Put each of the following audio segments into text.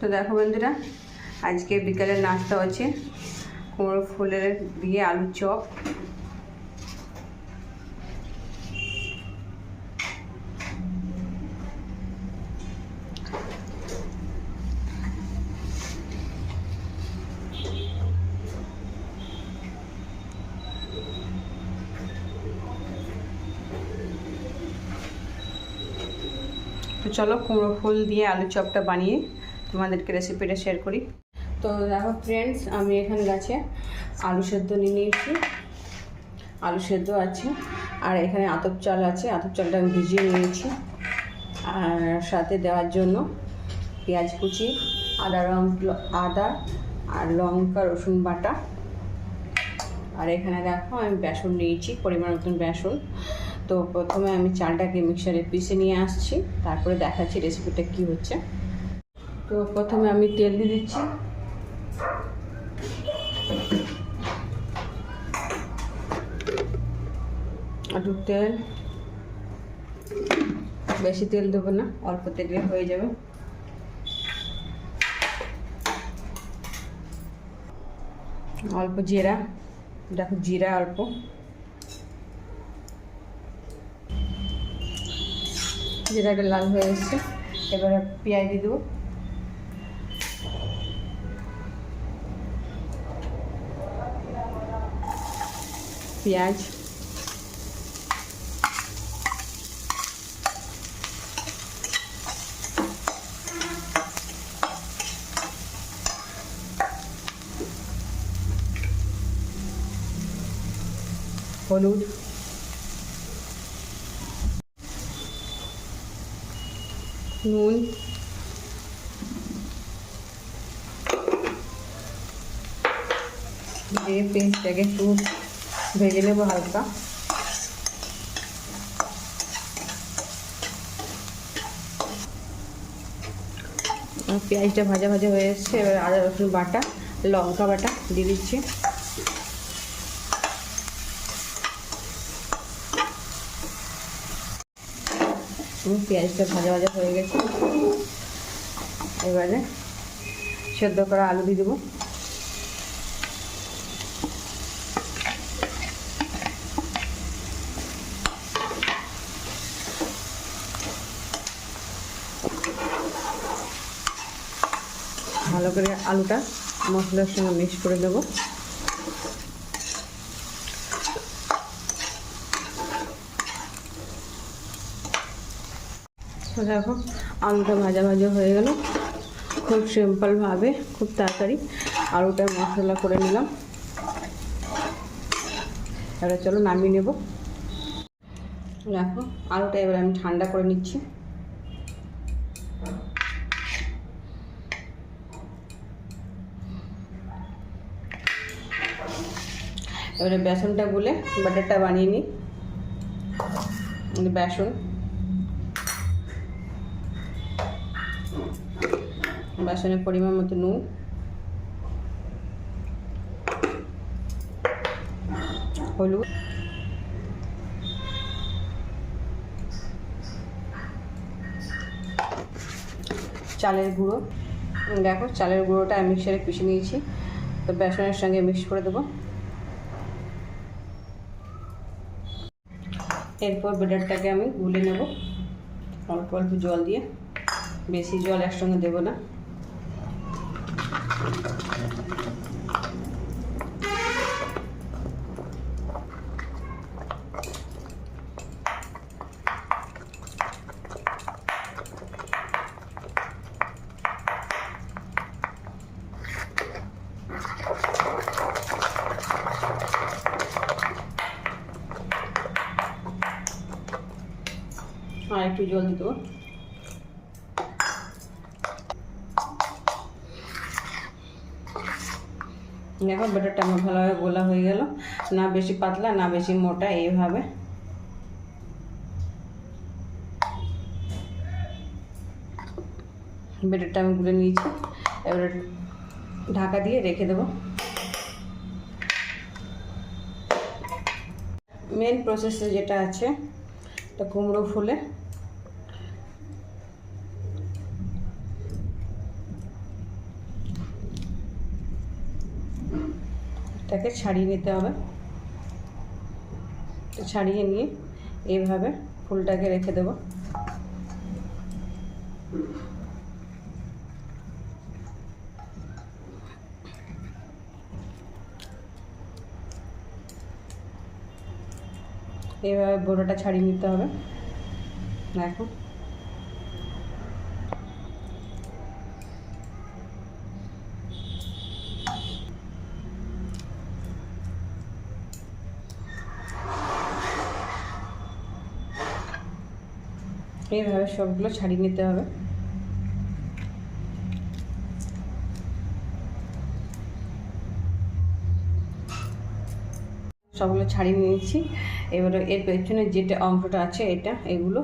তো দেখো বন্ধুরা, আজকে বিকালের নাস্তা হচ্ছে। কুমড়ো ফুলের দিয়ে আলুর চপ। তো চলো কুমড়ো ফুল দিয়ে আলু চপটা বানিয়ে তোমাদেরকে রেসিপিটা শেয়ার করি। তো দেখো ফ্রেন্ডস আমি এখানে গাছে আলু সেদ্ধ নিয়ে নিয়েছি। আলু সেদ্ধ আছে, আর এখানে আতপ চাল আছে। আতপ চালটা আমি ভিজিয়ে নিয়েছি। আর সাথে দেওয়ার জন্য পেঁয়াজ কুচি, আদা রং, আদা আর লঙ্কা, রসুন বাটা। আর এখানে দেখো আমি বেসন নিয়েছি, পরিমাণ মতন বেসন। তো প্রথমে আমি চালটাকে মিক্সারে পিষে নিয়ে আসছি, তারপরে দেখাচ্ছি রেসিপিটা কি হচ্ছে। তো প্রথমে আমি তেল দিয়ে দিচ্ছি। একটু তেল। বেশি তেল দেবো না, অল্প তেলে হয়ে যাবে। অল্প জিরা, দেখো জিরা অল্প। জিরাটা লাল হয়ে এসছে। এবারে পেঁয়াজ দিয়ে দেবো। পেঁয়াজ হলুদ নুন দিয়ে পেঁয়াজটাকে একটু ভেজে নেব হালকা। পেঁয়াজটা ভাজা ভাজা হয়ে এসছে, এবার আদা, রসুন বাটা, লঙ্কা বাটা দিয়ে দিচ্ছি। পেঁয়াজটা ভাজা ভাজা হয়ে গেছে। এবারে সেদ্ধ করা আলু দিয়ে দেবো। ভালো করে আলুটা মশলার সঙ্গে মিক্স করে দেবো দেখো, আলুটা ভাজা ভাজা হয়ে গেল। খুব সিম্পলভাবে খুব তাড়াতাড়ি আলুটা মশলা করে নিলাম। এবার চলো নামিয়ে নেব। দেখো, আলুটা এবার আমি ঠান্ডা করে নিচ্ছি। এবারে বেসনটা গুলে বাটারটা বানিয়ে নিই। বেসন। বেসনের পরিমাণ মতো নুন। হলুদ। চালের গুঁড়ো। দেখো, চালের গুঁড়োটা মিক্সারে পিষে নিয়েছি। তো বেসনের সঙ্গে মিক্স করে দেবো। এরপর বেডারটাকে আমি গুলে নেব। অল্প অল্প জল দিয়ে। বেশি জল একসঙ্গে দেবো না আর একটু জল দিতে দেখো ব্যাটারটা আমার ভালোভাবে গোলা হয়ে গেল। না বেশি পাতলা, না বেশি মোটা, এইভাবে। ব্যাটারটা আমি গুলে নিয়েছি। এবারে ঢাকা দিয়ে রেখে দেবো। মেন প্রসেসে যেটা আছে, এটা কুমড়ো ফুলে। এটাকে ছাড়িয়ে নিতে হবে। ছাড়িয়ে নিয়ে এইভাবে ফুলটাকে রেখে দেবো। এইভাবে বড়োটা ছাড়িয়ে নিতে হবে। দেখো। এইভাবে সবগুলো ছাড়িয়ে নিতে হবে। সবগুলো ছাড়িয়ে নিয়েছি। এবারে এর পেছনে যেটা অংশটা আছে এটা, এগুলো,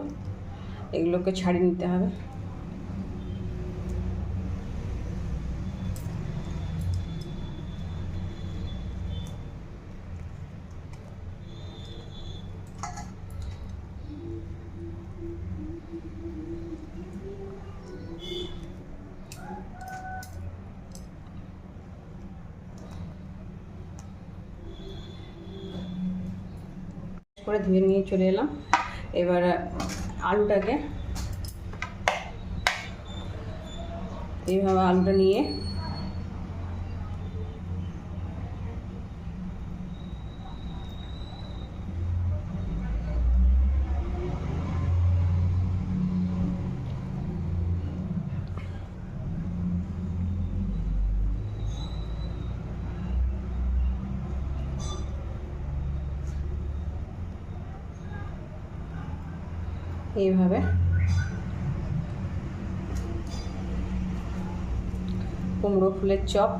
এগুলোকে ছাড়িয়ে নিতে হবে। করে ধুয়ে নিয়ে চলে এলাম। এবার আলুটাকে এইভাবে আলুটা নিয়ে এইভাবে। কুমড়ো ফুলের চপ।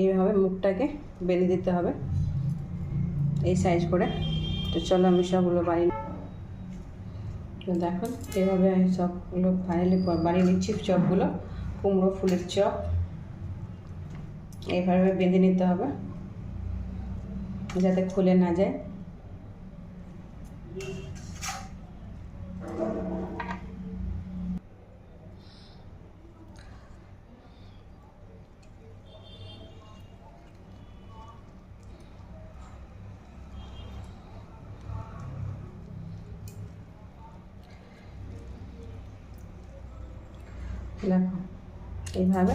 এইভাবে মুখটাকে বেঁধে দিতে হবে। এই সাইজ করে। তো চলো আমি সবগুলো তো দেখো, এভাবে আমি সবগুলো ফাইনালি বানিয়ে নিচ্ছি চপগুলো, কুমড়ো, ফুলের চপ। এইভাবে বেঁধে নিতে হবে, যাতে খুলে না যায়। দেখো, এইভাবে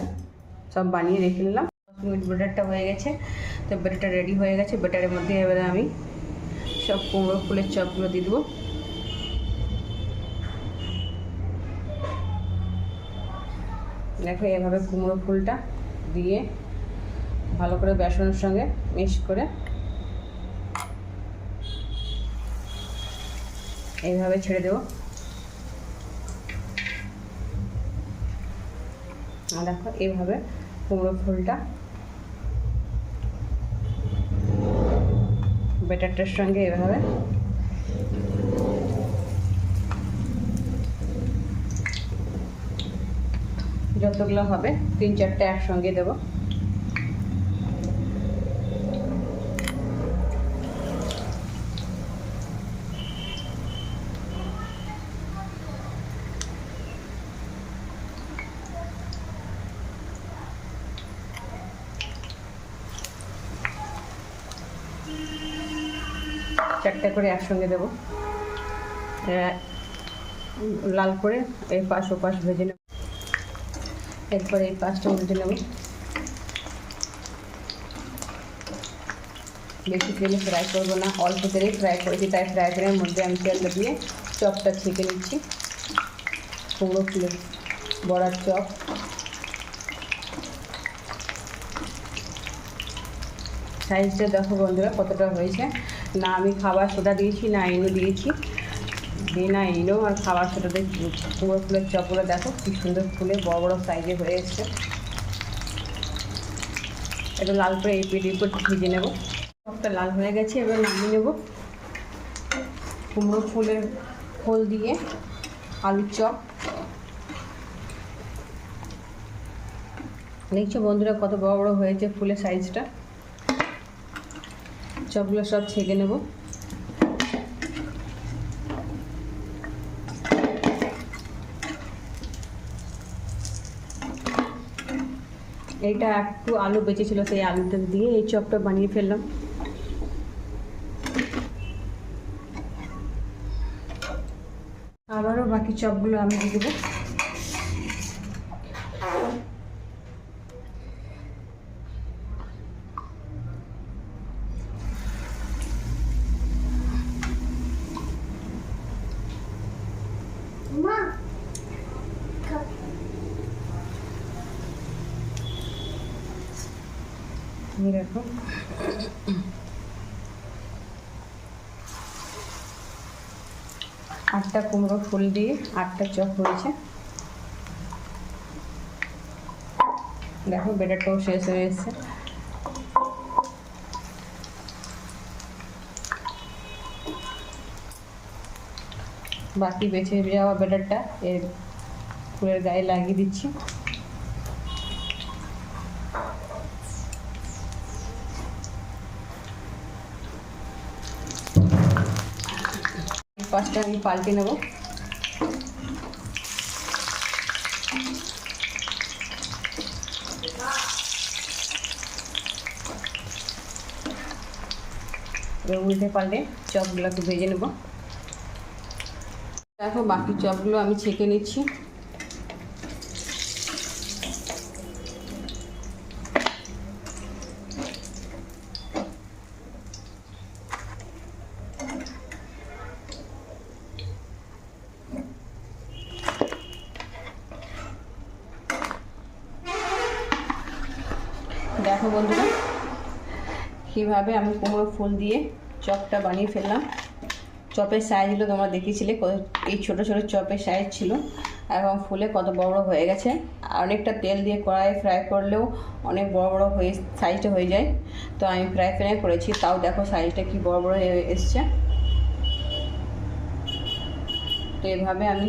সব বানিয়ে রেখে নিলাম। দশ মিনিট বেটারটা হয়ে গেছে, তো বেটারটা রেডি হয়ে গেছে। বেটারের মধ্যে এবারে আমি সব কুমড়ো ফুলের চপগুলো দিয়ে দেবো। দেখো, এভাবে কুমড়ো ফুলটা দিয়ে ভালো করে বেসনের সঙ্গে মিক্স করে এইভাবে ছেড়ে দেবো। দেখো এভাবে কুমড়ো ফুলটা। বেটারটার সঙ্গে এভাবে। যতগুলো হবে তিন চারটে একসঙ্গে দেবো। চারটে করে একসঙ্গে দেবো। লাল করে এই পাশ ও পাশ ভেজে নেব। এরপর এই পাশটা উল্টে নেব। বেশি তেলে ফ্রাই করব না, অল্প তেলেই ফ্রাই করেছি, তাই ফ্রাই করার মধ্যে আমি তেলটা দিয়ে চপটা ছেঁকে নিচ্ছি। কুমড়ো ফুলের বড়ার চপ। সাইজটা দেখো বন্ধুরা কতটা হয়েছে। না, আমি খাবার সোডা দিয়েছি, না ইনো দিয়েছি। দিয়ে না ইনো আর খাবার সোডা দিয়ে ফুলের চপগুলো দেখো, কি সুন্দর ফুলে বড় বড় সাইজে হয়ে এসছে। এটা লাল করে এই পিঠ উপর ভিজে নেব। লাল হয়ে গেছে, এবার নামিয়ে নেব। কুমড়ো ফুলের ফুল দিয়ে আলুর চপ। দেখছ বন্ধুরা কত বড় বড় হয়েছে ফুলের সাইজটা চপগুলো সব ছেঁকে নেব। এইটা একটু আলু বেঁচেছিল সেই আলুটা দিয়ে এই চপটা বানিয়ে ফেললাম। আবারও বাকি চপগুলো আমি দিয়ে দেবো। দেখো আটটা কুমড়ো ফুল দিয়ে আটটা চপ হয়েছে। দেখো, বেটারটাও শেষ হয়ে এসছে বাকি বেঁচে যাওয়া বেটারটা এর ফুলের গায়ে লাগিয়ে দিচ্ছি। পাঁচটা আমি পাল্টে নেব। উল্টে পাল্টে চপগুলোকে ভেজে নেব। দেখো বাকি চপগুলো আমি ছেঁকে নিচ্ছি দেখো বন্ধুরা কীভাবে আমি কুমড়ো ফুল দিয়ে চপটা বানিয়ে ফেললাম। চপের সাইজগুলো তোমরা দেখিয়েছিলে এই ছোট ছোট চপের সাইজ ছিল। এবং ফুলে কত বড় বড় হয়ে গেছে। অনেকটা তেল দিয়ে কড়াইয়ে ফ্রাই করলেও অনেক বড় বড় হয়ে সাইজটা হয়ে যায়। তো আমি ফ্রাই ফ্রাই করেছি, তাও দেখো সাইজটা কি বড় বড় হয়ে এসছে। তো এভাবে আমি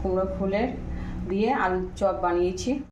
কুমড়ো ফুলের দিয়ে আলুর চপ বানিয়েছি।